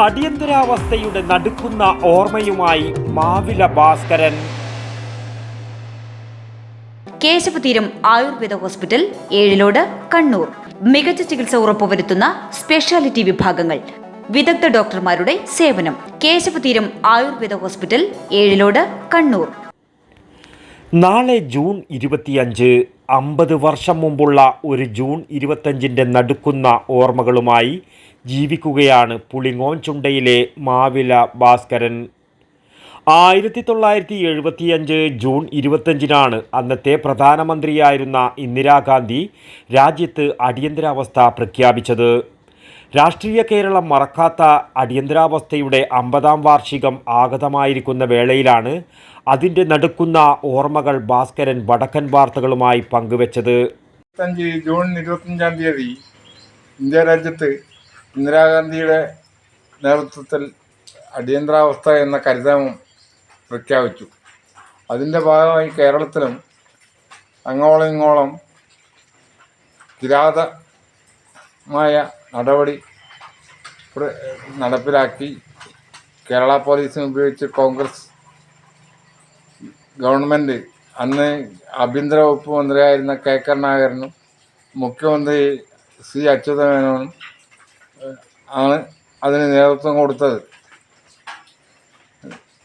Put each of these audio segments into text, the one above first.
അടിയന്തരാവസ്ഥയുടെ നടുക്കുന്ന ഓർമ്മയുമായി മാവില ഭാസ്കരൻ. കേശവതീരം ആയുർവേദ ഹോസ്പിറ്റൽ ഏഴിലോട് കണ്ണൂർ. മികച്ച ചികിത്സ ഉറപ്പുവരുത്തുന്ന സ്പെഷ്യാലിറ്റി വിഭാഗങ്ങൾ. വിദഗ്ധ ഡോക്ടർമാരുടെ സേവനം. കേശവതീരം ആയുർവേദ ഹോസ്പിറ്റൽ ഏഴിലോട് കണ്ണൂർ. നാളെ ജൂൺ ഇരുപത്തിയഞ്ച് അമ്പത് വർഷം മുമ്പുള്ള ഒരു ജൂൺ ഇരുപത്തഞ്ചിന്റെ നടുക്കുന്ന ഓർമ്മകളുമായി ജീവിക്കുകയാണ് പുളിങ്ങോൻ ചുണ്ടയിലെ മാവില ഭാസ്കരൻ. ആയിരത്തി തൊള്ളായിരത്തി എഴുപത്തിയഞ്ച് ജൂൺ ഇരുപത്തഞ്ചിനാണ് അന്നത്തെ പ്രധാനമന്ത്രിയായിരുന്ന ഇന്ദിരാഗാന്ധി രാജ്യത്ത് അടിയന്തരാവസ്ഥ പ്രഖ്യാപിച്ചത്. രാഷ്ട്രീയ കേരളം മറക്കാത്ത അടിയന്തരാവസ്ഥയുടെ അമ്പതാം വാർഷികം ആഗതമായിരിക്കുന്ന വേളയിലാണ് അതിന്റെ നടുക്കുന്ന ഓർമ്മകൾ ഭാസ്കരൻ വടക്കൻ വാർത്തകളുമായി പങ്കുവച്ചത്. ജൂൺ ഇരുപത്തഞ്ചാം തീയതി ഇന്ത്യ രാജ്യത്ത് ഇന്ദിരാഗാന്ധിയുടെ നേതൃത്വത്തിൽ അടിയന്തരാവസ്ഥ എന്ന കരുതാമം പ്രഖ്യാപിച്ചു. അതിന്റെ ഭാഗമായി കേരളത്തിലും അങ്ങോളം ഇങ്ങോളം കിരാതമായ നടപടി നടപ്പിലാക്കി. കേരള പോലീസിനെ ഉപയോഗിച്ച് കോൺഗ്രസ് ഗവൺമെന്റ് അന്ന് ആഭ്യന്തര വകുപ്പ് മന്ത്രിയായിരുന്ന കെ കരുണാകരനും മുഖ്യമന്ത്രി സി അച്യുതമേനോനും ആണ് അതിന് നേതൃത്വം കൊടുത്തത്.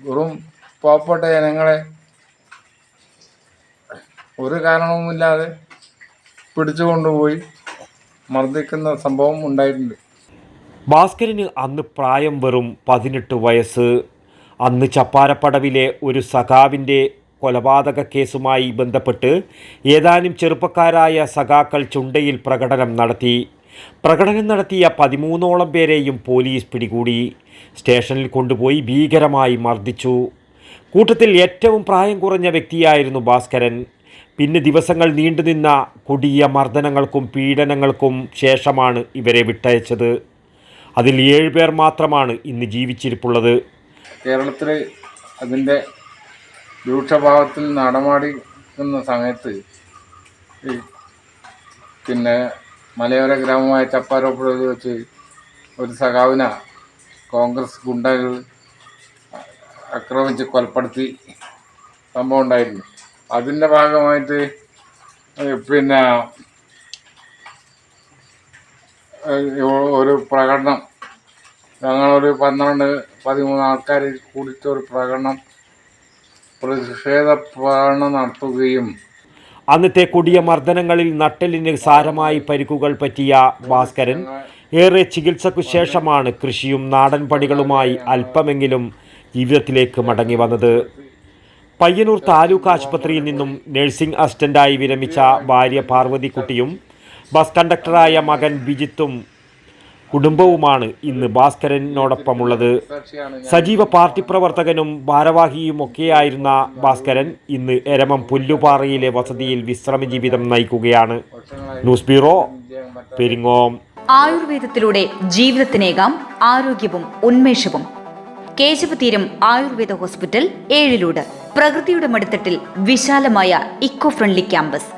വെറും പാവപ്പെട്ട ജനങ്ങളെ ഒരു കാരണവുമില്ലാതെ പിടിച്ചുകൊണ്ടുപോയി മർദ്ദിക്കുന്ന സംഭവം ഉണ്ടായിട്ടുണ്ട്. ഭാസ്കരന് അന്ന് പ്രായം വെറും പതിനെട്ട് വയസ്സ്. അന്ന് ചപ്പാരപ്പടവിലെ ഒരു സഖാവിന്റെ കൊലപാതക കേസുമായി ബന്ധപ്പെട്ട് ഏതാനും ചെറുപ്പക്കാരായ സഖാക്കൾ ചുണ്ടയിൽ പ്രകടനം നടത്തി. പ്രകടനം നടത്തിയ പതിമൂന്നോളം പേരെയും പോലീസ് പിടികൂടി. സ്റ്റേഷനിൽ കൊണ്ടുപോയി ഭീകരമായി മർദ്ദിച്ചു. കൂട്ടത്തിൽ ഏറ്റവും പ്രായം കുറഞ്ഞ വ്യക്തിയായിരുന്നു ഭാസ്കരൻ. പിന്നെ ദിവസങ്ങൾ നീണ്ടുനിന്ന കൊടിയ മർദ്ദനങ്ങൾക്കും പീഡനങ്ങൾക്കും ശേഷമാണ് ഇവരെ വിട്ടയച്ചത്. അതിൽ ഏഴുപേർ മാത്രമാണ് ഇന്ന് ജീവിച്ചിരിപ്പുള്ളത്. കേരളത്തിൽ അതിന്റെ രൂക്ഷഭാവത്തിൽ നടമാടിക്കുന്ന സമയത്ത് പിന്നെ മലയോര ഗ്രാമമായ ചപ്പാരോപ്പുഴയിൽ വെച്ച് ഒരു സഖാവിന കോൺഗ്രസ് ഗുണ്ടകൾ ആക്രമിച്ച് കൊലപ്പെടുത്തി സംഭവം ഉണ്ടായിരുന്നു. അതിന്റെ ഭാഗമായിട്ട് പിന്നെ ഒരു പ്രകടനം ഞങ്ങളൊരു പന്ത്രണ്ട് പതിമൂന്ന് ആൾക്കാർ കൂടിയിട്ട് പ്രകടനം പ്രതിഷേധ പ്രകടനം നടത്തുകയും അന്നത്തെ കൊടിയ മർദ്ദനങ്ങളിൽ നട്ടലിന് സാരമായി പരിക്കുകൾ പറ്റിയ ഭാസ്കരൻ ഏറെ ചികിത്സയ്ക്കു ശേഷമാണ് കൃഷിയും നാടൻ പണികളുമായി അല്പമെങ്കിലും ജീവിതത്തിലേക്ക് മടങ്ങി വന്നത്. പയ്യന്നൂർ താലൂക്ക് ആശുപത്രിയിൽ നിന്നും നഴ്സിംഗ് അസിസ്റ്റന്റായി വിരമിച്ച ഭാര്യ പാർവതിക്കുട്ടിയും ബസ് കണ്ടക്ടറായ മകൻ ബിജിത്തും കുടുംബവുമാണ് ഇന്ന് ഭാസ്കരനോടൊപ്പമുള്ളത്. സജീവ പാർട്ടി പ്രവർത്തകനും ഭാരവാഹിയും ഒക്കെയായിരുന്ന ഭാസ്കരൻ ഇന്ന് എരമം പുല്ലുപാറയിലെ വസതിയിൽ വിശ്രമ ജീവിതം നയിക്കുകയാണ്. News bureau Peringome. ആയുർവേദത്തിലൂടെ ജീവിതത്തിനേകാം ആരോഗ്യവും ഉന്മേഷവും. കേശവതീരം ആയുർവേദ ഹോസ്പിറ്റൽ ഏഴിലൂട്. പ്രകൃതിയുടെ മടിത്തട്ടിൽ വിശാലമായ ഇക്കോ ഫ്രണ്ട്ലി ക്യാമ്പസ്.